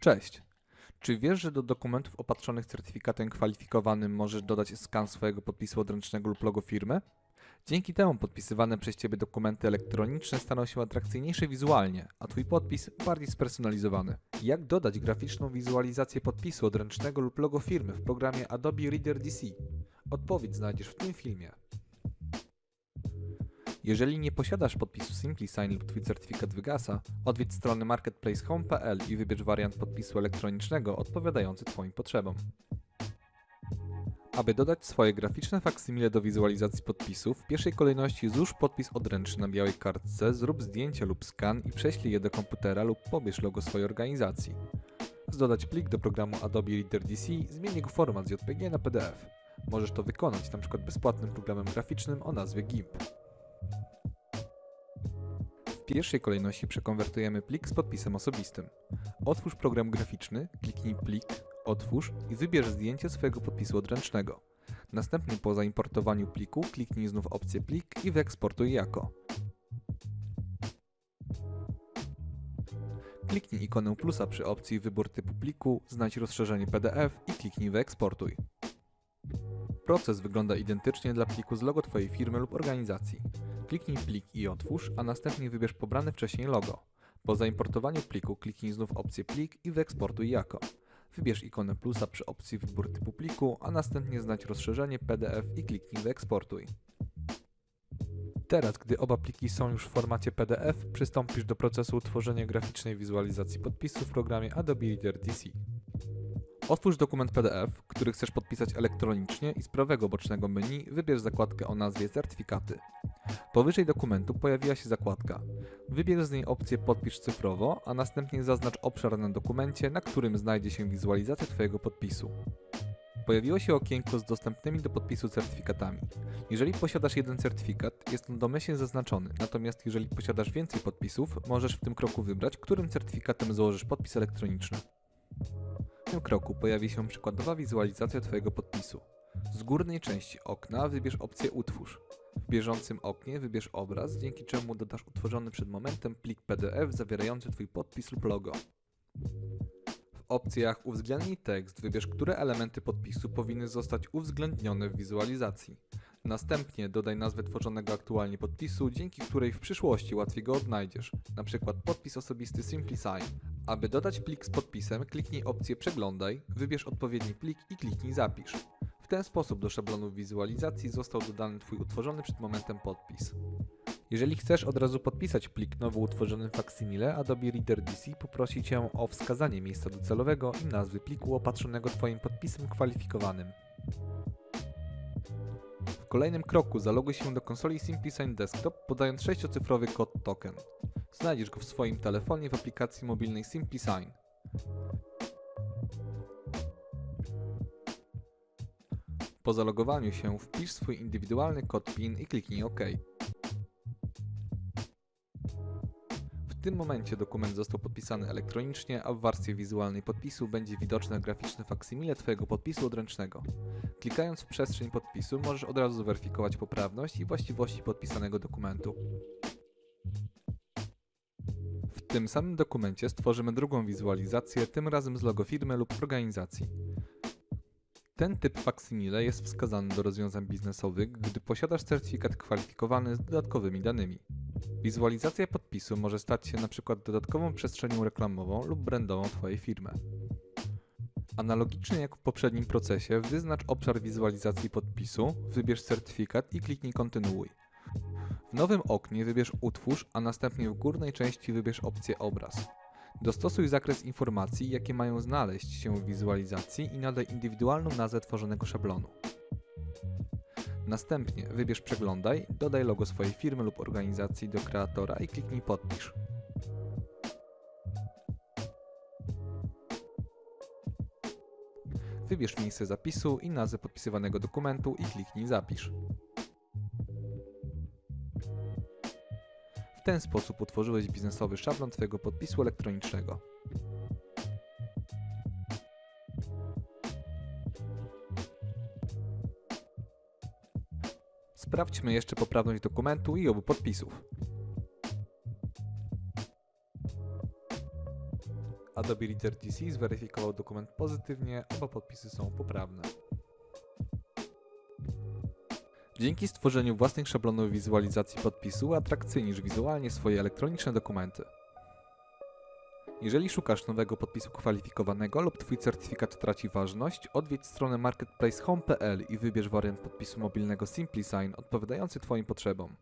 Cześć! Czy wiesz, że do dokumentów opatrzonych certyfikatem kwalifikowanym możesz dodać skan swojego podpisu odręcznego lub logo firmy? Dzięki temu podpisywane przez Ciebie dokumenty elektroniczne staną się atrakcyjniejsze wizualnie, a Twój podpis bardziej spersonalizowany. Jak dodać graficzną wizualizację podpisu odręcznego lub logo firmy w programie Adobe Reader DC? Odpowiedź znajdziesz w tym filmie. Jeżeli nie posiadasz podpisu SimplySign lub Twój certyfikat wygasa, odwiedź stronę marketplacehome.pl i wybierz wariant podpisu elektronicznego odpowiadający Twoim potrzebom. Aby dodać swoje graficzne faksymile do wizualizacji podpisu, w pierwszej kolejności złóż podpis odręczny na białej kartce, zrób zdjęcie lub skan i prześlij je do komputera lub pobierz logo swojej organizacji. Dodać plik do programu Adobe Reader DC, zmień jego format z JPG na PDF. Możesz to wykonać np. bezpłatnym programem graficznym o nazwie GIMP. Pierwszej kolejności przekonwertujemy plik z podpisem osobistym. Otwórz program graficzny, kliknij plik, otwórz i wybierz zdjęcie swojego podpisu odręcznego. Następnie po zaimportowaniu pliku kliknij znów opcję plik i wyeksportuj jako. Kliknij ikonę plusa przy opcji wybór typu pliku, znajdź rozszerzenie PDF i kliknij wyeksportuj. Proces wygląda identycznie dla pliku z logo Twojej firmy lub organizacji. Kliknij plik i otwórz, a następnie wybierz pobrane wcześniej logo. Po zaimportowaniu pliku kliknij znów opcję plik i wyeksportuj jako. Wybierz ikonę plusa przy opcji wybór typu pliku, a następnie znajdź rozszerzenie PDF i kliknij wyeksportuj. Teraz, gdy oba pliki są już w formacie PDF, przystąpisz do procesu utworzenia graficznej wizualizacji podpisu w programie Adobe Reader DC. Otwórz dokument PDF, który chcesz podpisać elektronicznie i z prawego bocznego menu wybierz zakładkę o nazwie Certyfikaty. Powyżej dokumentu pojawiła się zakładka. Wybierz z niej opcję Podpisz cyfrowo, a następnie zaznacz obszar na dokumencie, na którym znajdzie się wizualizacja Twojego podpisu. Pojawiło się okienko z dostępnymi do podpisu certyfikatami. Jeżeli posiadasz jeden certyfikat, jest on domyślnie zaznaczony, natomiast jeżeli posiadasz więcej podpisów, możesz w tym kroku wybrać, którym certyfikatem złożysz podpis elektroniczny. W tym kroku pojawi się przykładowa wizualizacja Twojego podpisu. Z górnej części okna wybierz opcję Utwórz. Bieżącym oknie wybierz obraz, dzięki czemu dodasz utworzony przed momentem plik PDF zawierający Twój podpis lub logo. W opcjach Uwzględnij tekst wybierz, które elementy podpisu powinny zostać uwzględnione w wizualizacji. Następnie dodaj nazwę tworzonego aktualnie podpisu, dzięki której w przyszłości łatwiej go odnajdziesz, np. podpis osobisty SimplySign. Aby dodać plik z podpisem, kliknij opcję Przeglądaj, wybierz odpowiedni plik i kliknij Zapisz. W ten sposób do szablonu wizualizacji został dodany Twój utworzony przed momentem podpis. Jeżeli chcesz od razu podpisać plik nowo utworzonym faksimile, Adobe Reader DC poprosi Cię o wskazanie miejsca docelowego i nazwy pliku opatrzonego Twoim podpisem kwalifikowanym. W kolejnym kroku zaloguj się do konsoli SimplySign Desktop podając sześciocyfrowy kod token. Znajdziesz go w swoim telefonie w aplikacji mobilnej SimplySign. Po zalogowaniu się wpisz swój indywidualny kod PIN i kliknij OK. W tym momencie dokument został podpisany elektronicznie, a w warstwie wizualnej podpisu będzie widoczne graficzne faksymile Twojego podpisu odręcznego. Klikając w przestrzeń podpisu możesz od razu zweryfikować poprawność i właściwości podpisanego dokumentu. W tym samym dokumencie stworzymy drugą wizualizację, tym razem z logo firmy lub organizacji. Ten typ faksymile jest wskazany do rozwiązań biznesowych, gdy posiadasz certyfikat kwalifikowany z dodatkowymi danymi. Wizualizacja podpisu może stać się np. dodatkową przestrzenią reklamową lub brandową Twojej firmy. Analogicznie jak w poprzednim procesie, wyznacz obszar wizualizacji podpisu, wybierz certyfikat i kliknij kontynuuj. W nowym oknie wybierz utwórz, a następnie w górnej części wybierz opcję obraz. Dostosuj zakres informacji, jakie mają znaleźć się w wizualizacji i nadaj indywidualną nazwę tworzonego szablonu. Następnie wybierz Przeglądaj, dodaj logo swojej firmy lub organizacji do kreatora i kliknij Podpisz. Wybierz miejsce zapisu i nazwę podpisywanego dokumentu i kliknij Zapisz. Ten sposób utworzyłeś biznesowy szablon Twojego podpisu elektronicznego. Sprawdźmy jeszcze poprawność dokumentu i obu podpisów. Adobe Reader DC zweryfikował dokument pozytywnie, albo podpisy są poprawne. Dzięki stworzeniu własnych szablonów wizualizacji podpisu atrakcyjnisz wizualnie swoje elektroniczne dokumenty. Jeżeli szukasz nowego podpisu kwalifikowanego lub Twój certyfikat traci ważność, odwiedź stronę marketplacehome.pl i wybierz wariant podpisu mobilnego SimpliSign odpowiadający Twoim potrzebom.